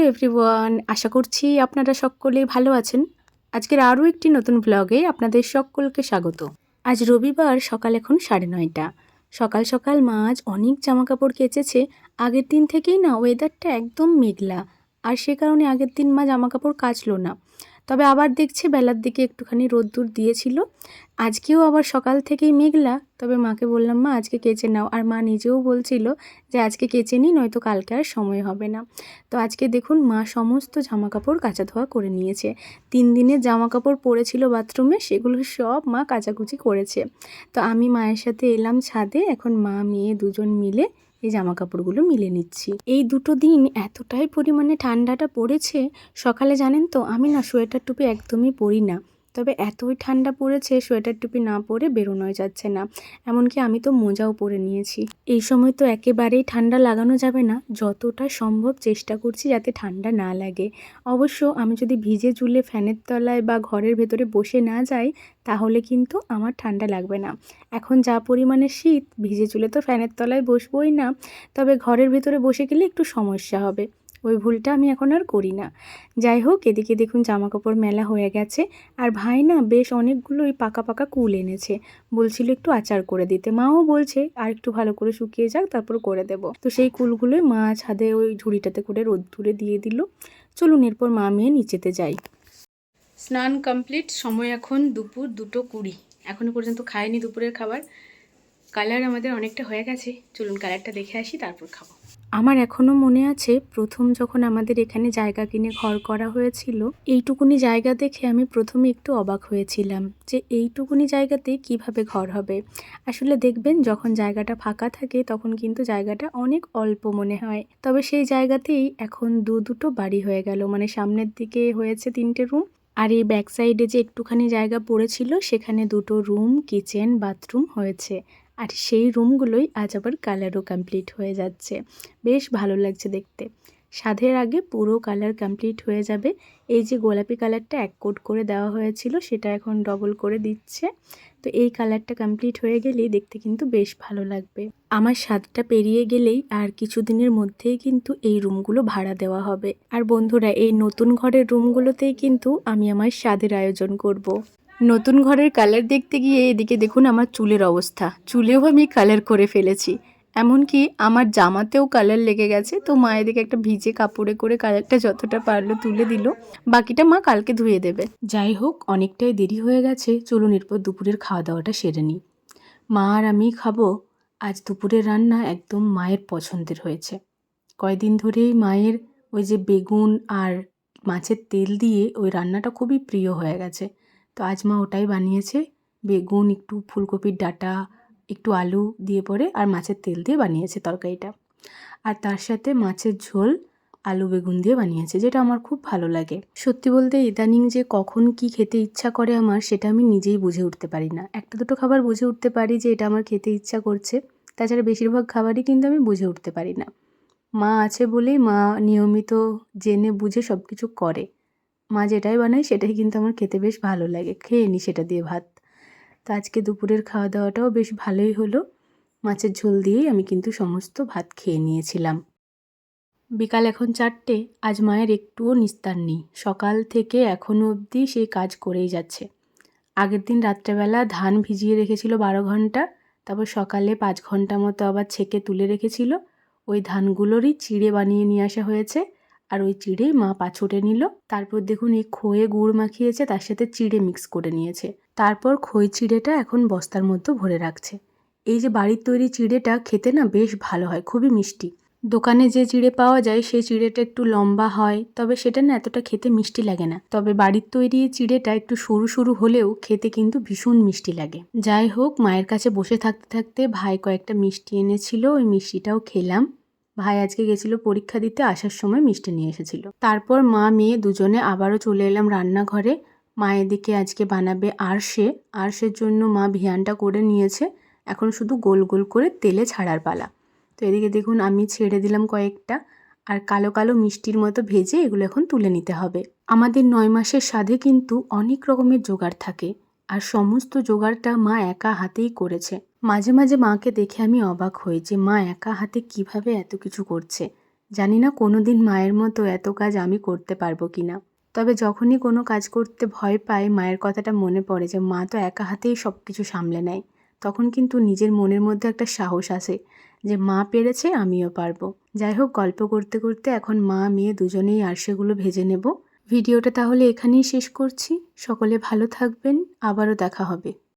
Hello everyone, আশা করছি আপনারা সকলে ভালো আছেন। আজকের আরও একটি নতুন ব্লগে আপনাদের সকলকে স্বাগত। আজ রবিবার, সকাল এখন সাড়ে নয়টা। সকাল সকাল মা আজ অনেক জামা কাপড় কেচেছে। আগের দিন থেকেই না ওয়েদারটা একদম মেঘলা। আর সে কারণে আগের দিন মা জামা কাপড় কাচলো না। তবে আবার দেখছে বেলার দিকে একটুখানি রোদ্দুর দিয়েছিল। আজকেও আবার সকাল থেকেই মেঘলা। তবে মাকে বললাম, মা, আজকে কেচে নাও। আর মা নিজেও বলছিল যে, আজকে কেচে নিই, নয়তো কালকে আর সময় হবে না। তো আজকে দেখুন, মা সমস্ত জামা কাপড় কাচা ধোয়া করে নিয়েছে। তিন দিনের জামা কাপড় পড়েছিল বাথরুমে, সেগুলো সব মা কাচাকুচি করেছে। তো আমি মায়ের সাথে এলাম ছাদে। এখন মা, মেয়ে দুজন মিলে এই জামা কাপড়গুলো মিলে নিচ্ছি। এই দুটো দিন এতটাই পরিমাণে ঠান্ডাটা পড়েছে, সকালে জানেন তো, আমি না সোয়েটার টুপি একদমই পরি না। তবে এতই ঠান্ডা পড়েছে, সোয়েটার টুপি না পরে বেরোনোই যাচ্ছে না। এমনকি আমি তো মোজাও পরে নিয়েছি। এই সময় তো একেবারেই ঠান্ডা লাগানো যাবে না। যতটা সম্ভব চেষ্টা করছি যাতে ঠান্ডা না লাগে। অবশ্য আমি যদি ভিজে চুলে ফ্যানের তলায় বা ঘরের ভেতরে বসে না যাই, তাহলে কিন্তু আমার ঠান্ডা লাগবে না। এখন যা পরিমাণে শীত, ভিজে চুলে তো ফ্যানের তলায় বসবোই না। তবে ঘরের ভেতরে বসে গেলে একটু সমস্যা হবে। ওই ভুলটা আমি এখন আর করি না। যাই হোক, এদিকে দেখুন জামা কাপড় মেলা হয়ে গেছে। আর ভাই না বেশ অনেকগুলো ওই পাকা পাকা কুল এনেছে। বলছিল একটু আচার করে দিতে। মাও বলছে, আর একটু ভালো করে শুকিয়ে যাক, তারপর করে দেব। তো সেই কুলগুলোই মা ছাদে ওই ঝুড়িটাতে করে রোদ্দুরে দিয়ে দিল। চলুন এরপর মা মেয়ে নিচেতে যাই। স্নান কমপ্লিট, সময় এখন দুপুর দুটো কুড়ি। এখনও পর্যন্ত খাইনি দুপুরের খাবার। কালার আমাদের অনেকটা হয়ে গেছে। চলুন কালারটা দেখে আসি, তারপর খাব। আমার এখনও মনে আছে প্রথম যখন আমাদের এখানে জায়গা কিনে ঘর করা হয়েছিল, এইটুকুনি জায়গা দেখে আমি প্রথমে একটু অবাক হয়েছিলাম যে এইটুকুনি জায়গাতে কীভাবে ঘর হবে। আসলে দেখবেন যখন জায়গাটা ফাঁকা থাকে তখন কিন্তু জায়গাটা অনেক অল্প মনে হয়। তবে সেই জায়গাতেই এখন দু দুটো বাড়ি হয়ে গেল মানে সামনের দিকে হয়েছে তিনটে রুম আর এই ব্যাক সাইডে যে একটুখানি জায়গা পড়েছিল সেখানে দুটো রুম, কিচেন, বাথরুম হয়েছে। আর সেই রুমগুলোই আজ আবার কালারও কমপ্লিট হয়ে যাচ্ছে। বেশ ভালো লাগছে দেখতে। সাধের আগে পুরো কালার কমপ্লিট হয়ে যাবে। এই যে গোলাপি কালারটা এক কোট করে দেওয়া হয়েছিল, সেটা এখন ডবল করে দিচ্ছে। তো এই কালারটা কমপ্লিট হয়ে গেলেই দেখতে কিন্তু বেশ ভালো লাগবে। আমার স্বাদটা পেরিয়ে গেলেই আর কিছুদিনের মধ্যেই কিন্তু এই রুমগুলো ভাড়া দেওয়া হবে। আর বন্ধুরা, এই নতুন ঘরের রুমগুলোতেই কিন্তু আমি আমার স্বাদের আয়োজন করব। নতুন ঘরের কালার দেখতে গিয়ে এদিকে দেখুন আমার চুলের অবস্থা। চুলেও আমি কালার করে ফেলেছি। এমনকি আমার জামাতেও কালার লেগে গেছে, তো মা এদিকে একটা ভিজে কাপড়ে করে কালারটা যতটা পারল তুলে দিল। বাকিটা মা কালকে ধুয়ে দেবে। যাই হোক, অনেকটাই দেরি হয়ে গেছে। চলুন এরপর দুপুরের খাওয়া দাওয়াটা সেরে নিই। মা আর আমি খাব। আজ দুপুরের রান্না একদম মায়ের পছন্দের হয়েছে। কয়দিন ধরেই মায়ের ওই যে বেগুন আর মাছের তেল দিয়ে ওই রান্নাটা খুবই প্রিয় হয়ে গেছে। তো আজ মা ওটাই বানিয়েছে। বেগুন, একটু ফুলকপির ডাঁটা, একটু আলু দিয়ে পরে আর মাছের তেল দিয়ে বানিয়েছে তরকারিটা। আর তার সাথে মাছের ঝোল, আলু বেগুন দিয়ে বানিয়েছে, যেটা আমার খুব ভালো লাগে। সত্যি বলতে ইদানিং যে কখন কি খেতে ইচ্ছা করে আমার, সেটা আমি নিজেই বুঝে উঠতে পারি না। একটা দুটো খাবার বুঝে উঠতে পারি যে এটা আমার খেতে ইচ্ছা করছে। তাছাড়া বেশিরভাগ খাবারই কিন্তু আমি বুঝে উঠতে পারি না। মা আছে বলেই মা নিয়মিত জেনে বুঝে সব কিছু করে। মা যেটাই বানায় সেটাই কিন্তু আমার খেতে বেশ ভালো লাগে। খেয়ে নিই সেটা দিয়ে ভাত। তো আজকে দুপুরের খাওয়া দাওয়াটাও বেশ ভালোই হলো। মাছের ঝোল দিয়েই আমি কিন্তু সমস্ত ভাত খেয়ে নিয়েছিলাম। বিকাল এখন চারটে, আজ মায়ের একটুও নিস্তার নেই। সকাল থেকে এখনও অবধি সেই কাজ করেই যাচ্ছে। আগের দিন রাত্রেবেলা ধান ভিজিয়ে রেখেছিল বারো ঘণ্টা, তারপর সকালে পাঁচ ঘণ্টা মতো আবার ছেঁকে তুলে রেখেছিল। ওই ধানগুলোরই চিড়ে বানিয়ে নিয়ে আসা হয়েছে। আর ওই চিড়েই মা পাছুটে নিল। তারপর দেখুন এই খোয়ে গুড় মাখিয়েছে, তার সাথে চিড়ে মিক্স করে নিয়েছে। তারপর খই চিড়েটা এখন বস্তার মধ্যে ভরে রাখছে। এই যে বাড়ির তৈরি চিড়েটা খেতে না বেশ ভালো হয়, খুবই মিষ্টি। দোকানে যে চিড়ে পাওয়া যায়, সেই চিড়েটা একটু লম্বা হয়, তবে সেটা না এতটা খেতে মিষ্টি লাগে না। তবে বাড়ির তৈরি চিড়েটা একটু সরু সরু হলেও খেতে কিন্তু ভীষণ মিষ্টি লাগে। যাই হোক, মায়ের কাছে বসে থাকতে থাকতে ভাই কয়েকটা মিষ্টি এনেছিল, ওই মিষ্টিটাও খেলাম। ভাই আজকে গেছিল পরীক্ষা দিতে, আসার সময় মিষ্টি নিয়ে এসেছিল। তারপর মা, মেয়ে দুজনে আবারও চলে এলাম রান্নাঘরে। মায়ের দিকে আজকে বানাবে আরশে। আরশের জন্য মা ভিয়ানটা করে নিয়েছে। এখন শুধু গোল গোল করে তেলে ছাড়ার পালা। তো এদিকে দেখুন, আমি ছেড়ে দিলাম কয়েকটা। আর কালো কালো মিষ্টির মতো ভেজে এগুলো এখন তুলে নিতে হবে। আমাদের নয় মাসের স্বাদে কিন্তু অনেক রকমের জোগাড় থাকে। আর সমস্ত জোগাড়টা মা একা হাতেই করেছে। মাঝে মাঝে মাকে দেখে আমি অবাক হই যে মা একা হাতে কীভাবে এত কিছু করছে। জানি না কোনো দিন মায়ের মতো এত কাজ আমি করতে পারব কি না তবে যখনই কোনো কাজ করতে ভয় পাই, মায়ের কথাটা মনে পড়ে যে মা তো একা হাতেই সব কিছু সামলে নেয়। তখন কিন্তু নিজের মনের মধ্যে একটা সাহস আসে যে মা পেরেছে আমিও পারব। যাই হোক, গল্প করতে করতে এখন মা, মেয়ে দুজনেই আরশেগুলো ভেজে নেব। ভিডিওটা তাহলে এখানেই শেষ করছি। সকলে ভালো থাকবেন। আবারও দেখা হবে।